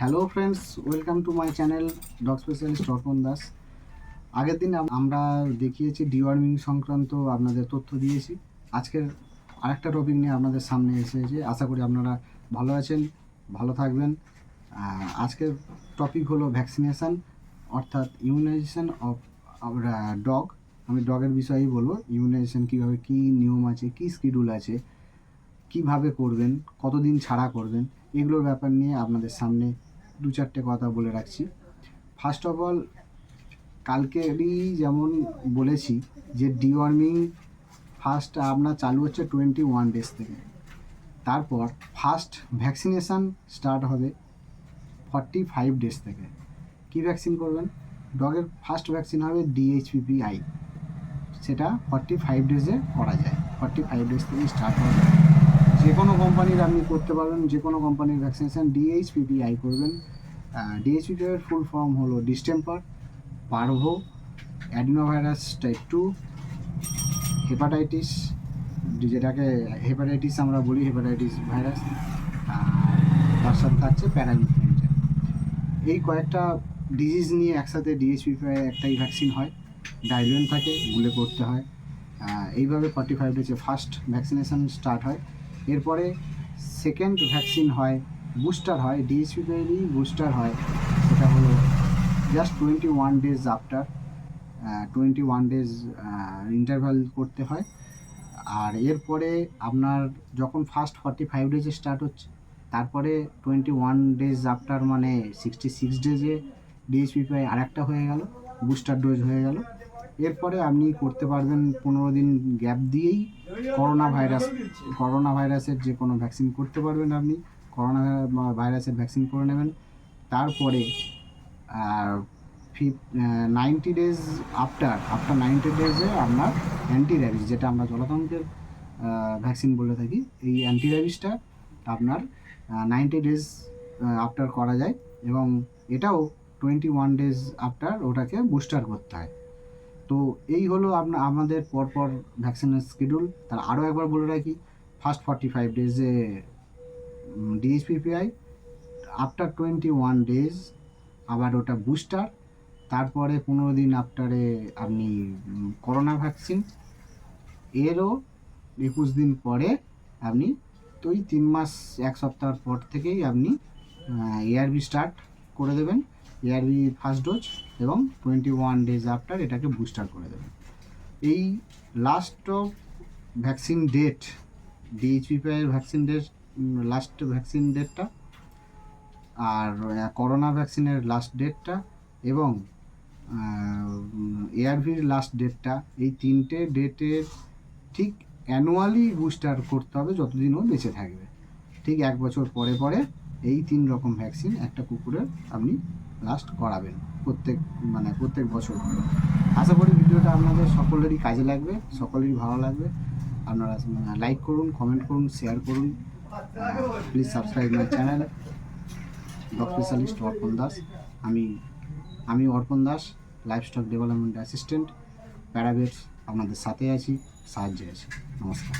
Hello friends welcome to my channel dog specialist Arpan Das আগের দিন আমরা দেখিয়েছি ডিওয়ার্মিং সংক্রান্ত আপনাদের তথ্য দিয়েছি। আজকের আরেকটা টপিক নিয়ে আপনাদের সামনে এসেছে। আশা করি আপনারা ভালো আছেন, ভালো থাকবেন। আজকের টপিক হলো ভ্যাকসিনেশান অর্থাৎ ইমিউনাইজেশন অফ ডগ আমি ডগের বিষয়েই বলব ইমিউনাইজেশন কীভাবে কী নিয়ম আছে, কী শিডিউল আছে, কীভাবে করবেন, কতদিন ছাড়া করবেন, এগুলোর ব্যাপার নিয়ে আপনাদের সামনে দু চারটে কথা বলে রাখছি। ফার্স্ট অফ অল কালকেরই যেমন বলেছি যে ডিওয়ার্মিং ফার্স্ট আপনার চালু হচ্ছে টোয়েন্টি ওয়ান ডেজ থেকে। তারপর ফার্স্ট ভ্যাকসিনেশান স্টার্ট হবে ফর্টি ফাইভ ডেজ থেকে। কী ভ্যাকসিন করবেন? ডগের ফার্স্ট ভ্যাকসিন হবে ডিএইচপিপিআই সেটা ফর্টি ফাইভ ডেজে করা যায়। ফর্টি ফাইভ ডেজ থেকে স্টার্ট হবে যে কোনো কোম্পানির আপনি করতে পারবেন যে কোনো কোম্পানির ভ্যাকসিনেশান ডিএইচপিপিআই করবেন। ডিএইচপিপিআই এর ফুল ফর্ম হলো distemper parvo adenovirus type two hepatitis যেটাকে হেপাটাইটিস আমরা বলি হেপাটাইটিস ভাইরাস তার সাথে থাকছে প্যারাইনফ্লুয়েঞ্জা এই কয়েকটা ডিজিজ নিয়ে একসাথে ডিএসপি একটাই ভ্যাকসিন হয় ডাইলিয়ন থাকে, গুলে করতে হয়। এইভাবে ফর্টি ফাইভ ডেজে ফার্স্ট ভ্যাকসিনেশন স্টার্ট হয়। এরপরে সেকেন্ড ভ্যাকসিন হয় বুস্টার হয় ডিএসপিপিআরই বুস্টার হয়। সেটা হলো just twenty one days after twenty one days interval করতে হয়। আর এরপরে আপনার যখন ফার্স্ট ফর্টি ফাইভ ডেজে স্টার্ট হচ্ছে, তারপরে টোয়েন্টি ওয়ান ডেজ আফটার মানে সিক্সটি সিক্স ডেজে ডিএসপিপিআই আর একটা হয়ে গেল বুস্টার ডোজ হয়ে গেল। এরপরে আপনি করতে পারবেন পনেরো দিন গ্যাপ দিয়েই। করোনা ভাইরাস করোনা ভাইরাসের যে কোনো ভ্যাকসিন করতে পারবেন আপনি। করোনা ভাইরাসের ভ্যাকসিন করে নেবেন। তারপরে ফিফ ninety days after after ninety ডেজে আপনার অ্যান্টি র্যাবিস যেটা আমরা জলাতঙ্কের ভ্যাকসিন বলে থাকি, এই অ্যান্টি র্যাবিসটা আপনার নাইনটি ডেজ আফটার করা যায় এবং এটাও টোয়েন্টি ওয়ান ডেজ আফটার ওটাকে বুস্টার করতে হয়। তো এই হলো আপনার আমাদের পরপর ভ্যাকসিনের শিডিউল তার আরও একবার বলে রাখি first forty five ডেজে DSPPI after twenty one days আবার ওটা বুস্টার তারপরে পনেরো দিন আফটারে আপনি করোনা ভ্যাকসিন এরও একুশ দিন পরে আপনি, তো ওই তিন মাস, এক সপ্তাহ পর থেকেই আপনি এআরবি স্টার্ট করে দেবেন এআরবি ফার্স্ট ডোজ এবং টোয়েন্টি ওয়ান ডেজ আফটার এটাকে বুস্টার করে দেবেন। এই last of vaccine date DHPPI vaccine date last vaccine ডেটটা আর করোনা ভ্যাকসিনের লাস্ট ডেটটা এবং এআরভির লাস্ট ডেটটা এই তিনটে ডেটের ঠিক অ্যানুয়ালি বুস্টার করতে হবে যতদিন ও বেঁচে থাকবে। ঠিক এক বছর পরে পরে এই তিন রকম ভ্যাকসিন একটা কুকুরের আপনি লাস্ট করাবেন প্রত্যেক মানে প্রত্যেক বছর আশা করি ভিডিওটা আপনাদের সকলেরই কাজে লাগবে, সকলেরই ভালো লাগবে। আপনারা লাইক করুন কমেন্ট করুন শেয়ার করুন। Please subscribe my channel doctor specialist Arpan Das আমি আমি Arpan Das livestock development assistant paravets আপনাদের সাথে আছি, সাহায্যে আছি। নমস্কার।